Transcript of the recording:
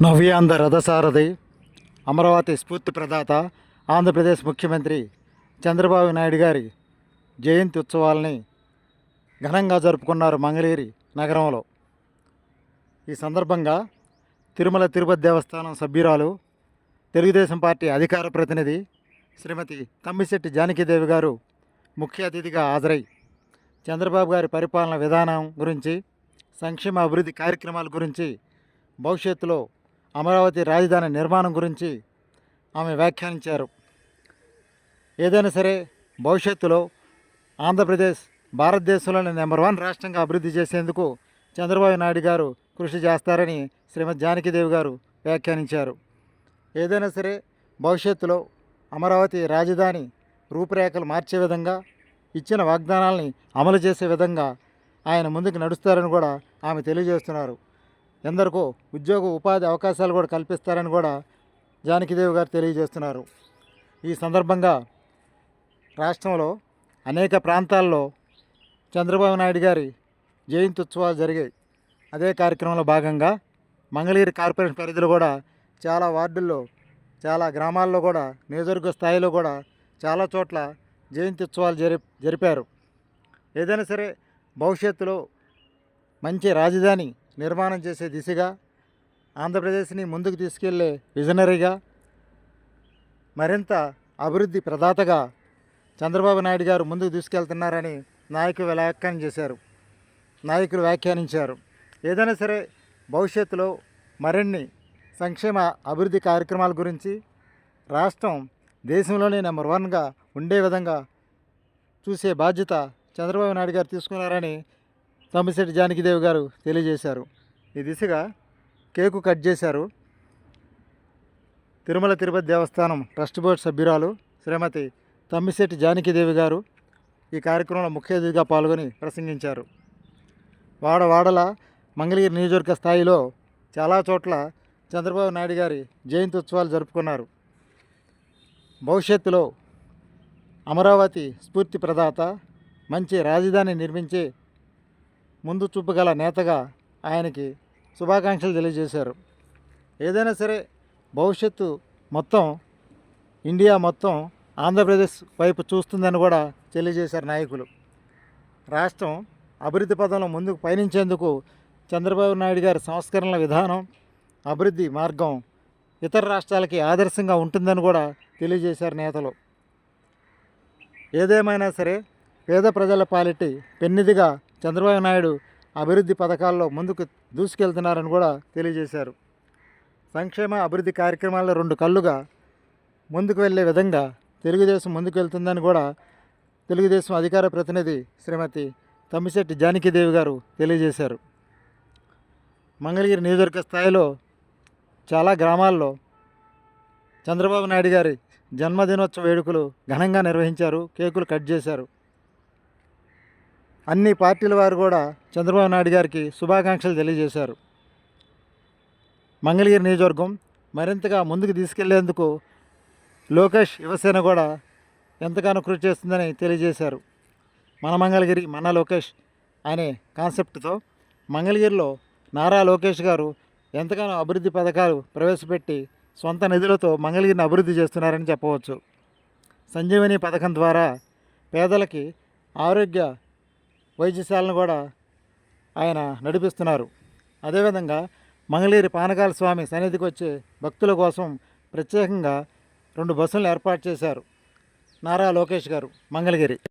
నవ్యాంధ్ర రథసారథి అమరావతి స్ఫూర్తి ప్రదాత ఆంధ్రప్రదేశ్ ముఖ్యమంత్రి చంద్రబాబు నాయుడు గారి జయంతి ఉత్సవాల్ని ఘనంగా జరుపుకున్నారు మంగళగిరి నగరంలో. ఈ సందర్భంగా తిరుమల తిరుపతి దేవస్థానం సభ్యురాలు తెలుగుదేశం పార్టీ అధికార ప్రతినిధి శ్రీమతి తమ్మిశెట్టి జానకీదేవి గారు ముఖ్య అతిథిగా హాజరై చంద్రబాబు గారి పరిపాలన విధానం గురించి సంక్షేమ అభివృద్ధి కార్యక్రమాల గురించి భవిష్యత్తులో అమరావతి రాజధాని నిర్మాణం గురించి ఆమె వ్యాఖ్యానించారు. ఏదైనా సరే భవిష్యత్తులో ఆంధ్రప్రదేశ్ భారతదేశంలోని నెంబర్ వన్ రాష్ట్రంగా అభివృద్ధి చేసేందుకు చంద్రబాబు నాయుడు గారు కృషి చేస్తారని శ్రీమతి జానకిదేవి గారు వ్యాఖ్యానించారు. ఏదైనా సరే భవిష్యత్తులో అమరావతి రాజధాని రూపురేఖలు మార్చే విధంగా ఇచ్చిన వాగ్దానాల్ని అమలు చేసే విధంగా ఆయన ముందుకు నడుస్తారని కూడా ఆమె తెలియజేస్తున్నారు. ఎందరికో ఉద్యోగ ఉపాధి అవకాశాలు కూడా కల్పిస్తారని కూడా జానకిదేవి గారు తెలియజేస్తున్నారు. ఈ సందర్భంగా రాష్ట్రంలో అనేక ప్రాంతాల్లో చంద్రబాబు నాయుడు గారి జయంతి ఉత్సవాలు జరిగాయి. అదే కార్యక్రమంలో భాగంగా మంగళగిరి కార్పొరేషన్ పరిధిలో కూడా చాలా వార్డుల్లో చాలా గ్రామాల్లో కూడా నియోజకవర్గ స్థాయిలో కూడా చాలా చోట్ల జయంతి ఉత్సవాలు జరి జరిపారు. ఏదైనా సరే భవిష్యత్తులో మంచి రాజధాని నిర్మాణం చేసే దిశగా ఆంధ్రప్రదేశ్ని ముందుకు తీసుకెళ్ళే విజనరీగా మరింత అభివృద్ధి ప్రదాతగా చంద్రబాబు నాయుడు గారు ముందుకు తీసుకెళ్తున్నారని నాయకులు వ్యాఖ్యానం చేశారు. నాయకులు వ్యాఖ్యానించారు. ఏదైనా సరే భవిష్యత్తులో మరిన్ని సంక్షేమ అభివృద్ధి కార్యక్రమాల గురించి రాష్ట్రం దేశంలోనే నెంబర్ వన్గా ఉండే విధంగా చూసే బాధ్యత చంద్రబాబు నాయుడు గారు తీసుకున్నారని తమ్మిశెట్టి జానకిదేవి గారు తెలియజేశారు. ఈ దిశగా కేకు కట్ చేశారు. తిరుమల తిరుపతి దేవస్థానం ట్రస్ట్ బోర్డు సభ్యురాలు శ్రీమతి తమ్మిశెట్టి జానకిదేవి గారు ఈ కార్యక్రమంలో ముఖ్య అతిథిగా పాల్గొని ప్రసంగించారు. వాడవాడల మంగళగిరి నియోజకవర్గ స్థాయిలో చాలా చోట్ల చంద్రబాబు నాయుడు గారి జయంతి ఉత్సవాలు జరుపుకున్నారు. భవిష్యత్తులో అమరావతి స్ఫూర్తి ప్రదాత మంచి రాజధాని నిర్మించే ముందు చూపు గల నేతగా ఆయనకి శుభాకాంక్షలు తెలియజేశారు. ఏదైనా సరే భవిష్యత్తు మొత్తం ఇండియా మొత్తం ఆంధ్రప్రదేశ్ వైపు చూస్తుందని కూడా తెలియజేశారు నాయకులు. రాష్ట్రం అభివృద్ధి పదంలో ముందుకు పయనించేందుకు చంద్రబాబు నాయుడు గారి సంస్కరణల విధానం అభివృద్ధి మార్గం ఇతర రాష్ట్రాలకి ఆదర్శంగా ఉంటుందని కూడా తెలియజేశారు నేతలు. ఏదేమైనా సరే పేద ప్రజల పాలిటి పెన్నిదిగా చంద్రబాబు నాయుడు అభివృద్ధి పథకాల్లో ముందుకు దూసుకెళ్తున్నారని కూడా తెలియజేశారు. సంక్షేమ అభివృద్ధి కార్యక్రమాల్లో రెండు కళ్ళుగా ముందుకు వెళ్ళే విధంగా తెలుగుదేశం ముందుకు వెళ్తుందని కూడా తెలుగుదేశం అధికార ప్రతినిధి శ్రీమతి తమ్మిశెట్టి జానకిదేవి గారు తెలియజేశారు. మంగళగిరి నియోజకవర్గ స్థాయిలో చాలా గ్రామాల్లో చంద్రబాబు నాయుడు గారి జన్మదినోత్సవ వేడుకలు ఘనంగా నిర్వహించారు కేకులు కట్ చేశారు. అన్ని పార్టీల వారు కూడా చంద్రబాబు నాయుడు గారికి శుభాకాంక్షలు తెలియజేశారు. మంగళగిరి నియోజకవర్గం మరింతగా ముందుకు తీసుకెళ్ళేందుకు లోకేష్ యువసేన కూడా ఎంతగానో కృషి చేస్తుందని తెలియజేశారు. మన మంగళగిరి మన లోకేష్ అనే కాన్సెప్ట్తో మంగళగిరిలో నారా లోకేష్ గారు ఎంతగానో అభివృద్ధి పథకాలు ప్రవేశపెట్టి సొంత నిధులతో మంగళగిరిని అభివృద్ధి చేస్తున్నారని చెప్పవచ్చు. సంజీవని పథకం ద్వారా పేదలకి ఆరోగ్య వైద్యశాలను కూడా ఆయన నడిపిస్తున్నారు. అదేవిధంగా మంగళగిరి పానకాల స్వామి సన్నిధికి వచ్చే భక్తుల కోసం ప్రత్యేకంగా రెండు బస్సులను ఏర్పాటు చేశారు. నారా లోకేష్ గారు మంగళగిరి.